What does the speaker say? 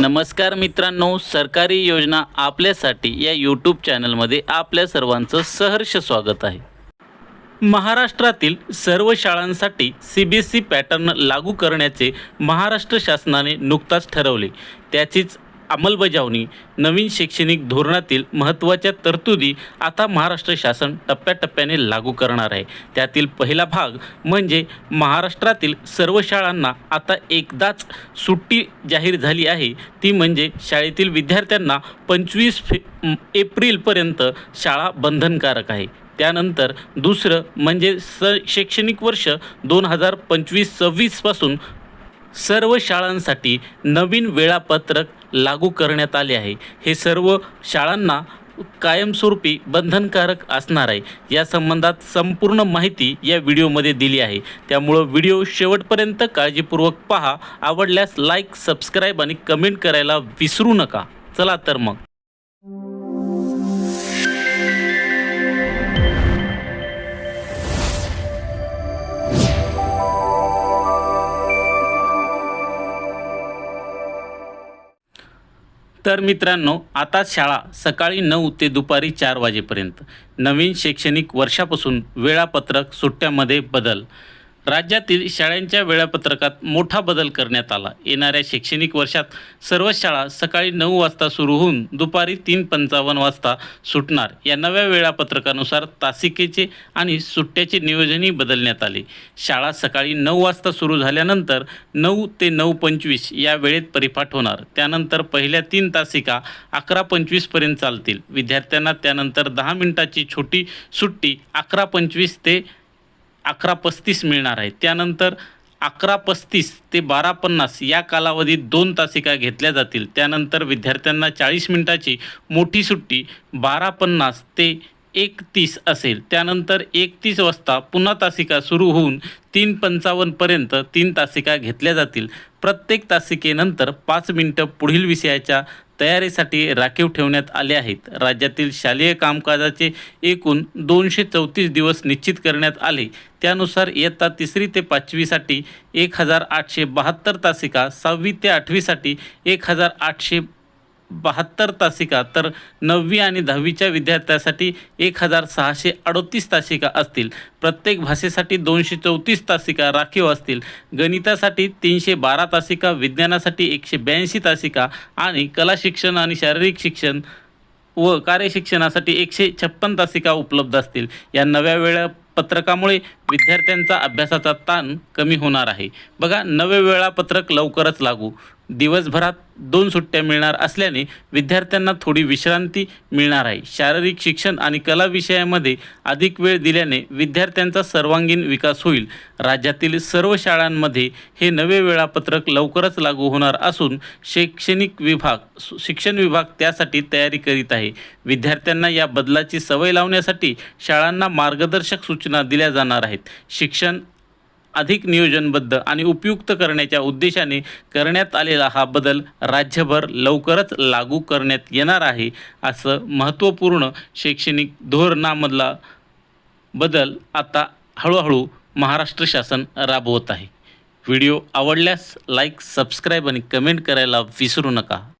नमस्कार मित्रांनो सरकारी योजना आपल्यासाठी या यूट्यूब चॅनलमध्ये आपल्या सर्वांचं सहर्ष स्वागत आहे. महाराष्ट्रातील सर्व शाळांसाठी C B S C pattern लागू करण्याचे महाराष्ट्र शासनाने नुकताच ठरवले. त्याचीच अंमलबजावणी नवीन शैक्षणिक धोरणातील महत्त्वाच्या तरतुदी आता महाराष्ट्र शासन टप्प्याटप्प्याने लागू करणार आहे. त्यातील पहिला भाग म्हणजे महाराष्ट्रातील सर्व शाळांना आता एकदाच सुट्टी जाहीर झाली आहे. ती म्हणजे शाळेतील विद्यार्थ्यांना पंचवीस फे एप्रिलपर्यंत शाळा बंधनकारक आहे. त्यानंतर दुसरं म्हणजे स शैक्षणिक वर्ष दोन हजार पंचवीस सव्वीसपासून सर्व शाळांसाठी नवीन वेळापत्रक लागू करण्यात आले आहे. हे सर्व शाळांना कायमस्वरूपी बंधनकारक असणार आहे. या संबंधात संपूर्ण माहिती या व्हिडिओमध्ये दिली आहे. त्यामुळं व्हिडिओ शेवटपर्यंत काळजीपूर्वक पहा. आवडल्यास लाईक सबस्क्राईब आणि कमेंट करायला विसरू नका. चला तर मग. तर मित्रांनो आता शाळा सकाळी नऊ ते दुपारी चार वाजेपर्यंत. नवीन शैक्षणिक वर्षापासून वेळापत्रक सुट्ट्यामध्ये बदल. राज्यातील शाळांच्या वेळापत्रकात मोठा बदल करण्यात आला. येणाऱ्या शैक्षणिक वर्षात सर्व शाळा सकाळी नऊ वाजता सुरू होऊन दुपारी तीन पंचावन्न वाजता सुटणार. या नव्या वेळापत्रकानुसार तासिकेचे आणि सुट्ट्याचे नियोजनही बदलण्यात आले. शाळा सकाळी नऊ वाजता सुरू झाल्यानंतर नऊ ते नऊ पंचवीस या वेळेत परिपाठ होणार. त्यानंतर पहिल्या तीन तासिका अकरा पंचवीसपर्यंत चालतील. विद्यार्थ्यांना त्यानंतर दहा मिनिटाची छोटी सुट्टी अकरा पंचवीस ते अकरा पस्तीस मिळणार आहे. त्यानंतर अकरा पस्तीस ते बारा पन्नास या कालावधीत दोन तासिका घेतल्या जातील. त्यानंतर विद्यार्थ्यांना चाळीस मिनिटाची मोठी सुट्टी बारा पन्नास ते एक तीस असेल. त्यानंतर एक तीस वाजता पुन्हा तासिका सुरू होऊन तीन पंचावन्नपर्यंत तीन तासिका घेतल्या जातील. प्रत्येक तासिकेनंतर पाच मिनटं पुढील विषयाच्या तयारीसाठी राखीव ठेवण्यात आले आहेत. राज्यातील शालेय कामकाजाचे एकूण दोनशे चौतीस दिवस निश्चित करण्यात आले. त्यानुसार इयत्ता तिसरी ते पाचवीसाठी एक हजार आठशे बहात्तर तासिका सहावी ते आठवीसाठी एक हजार आठशे बहात्तर तासिका तर नववी आणि दहावीच्या विद्यार्थ्यासाठी एक हजार सहाशे अडोतीस तासिका असतील. प्रत्येक भाषेसाठी दोनशे चौतीस तासिका राखीव असतील. गणितासाठी तीनशे बारा तासिका विज्ञानासाठी एकशे ब्याऐंशी तासिका आणि कला शिक्षण आणि शारीरिक शिक्षण व कार्यशिक्षणासाठी एकशे छप्पन तासिका उपलब्ध असतील. या नव्या वेळापत्रकामुळे विद्यार्थ्यांचा अभ्यासाचा ताण कमी होणार आहे. बघा नवे वेळापत्रक लवकरच लागू. दिवसभरात दोन सुट्ट्या मिळणार असल्याने विद्यार्थ्यांना थोडी विश्रांती मिळणार आहे. शारीरिक शिक्षण आणि कला विषयामध्ये अधिक वेळ दिल्याने विद्यार्थ्यांचा सर्वांगीण विकास होईल. राज्यातील सर्व शाळांमध्ये हे नवे वेळापत्रक लवकरच लागू होणार असून शैक्षणिक विभाग शिक्षण विभाग त्यासाठी तयारी करीत आहे. विद्यार्थ्यांना या बदलाची सवय लावण्यासाठी शाळांना मार्गदर्शक सूचना दिल्या जाणार आहेत. शिक्षण अधिक नियोजनबद्ध आणि उपयुक्त करण्याच्या उद्देशाने करण्यात आलेला हा बदल राज्यभर लवकरच लागू करण्यात येणार आहे असं महत्त्वपूर्ण शैक्षणिक धोरणामधला बदल आता हळूहळू महाराष्ट्र शासन राबवत आहे. व्हिडिओ आवडल्यास लाईक सबस्क्राईब आणि कमेंट करायला विसरू नका.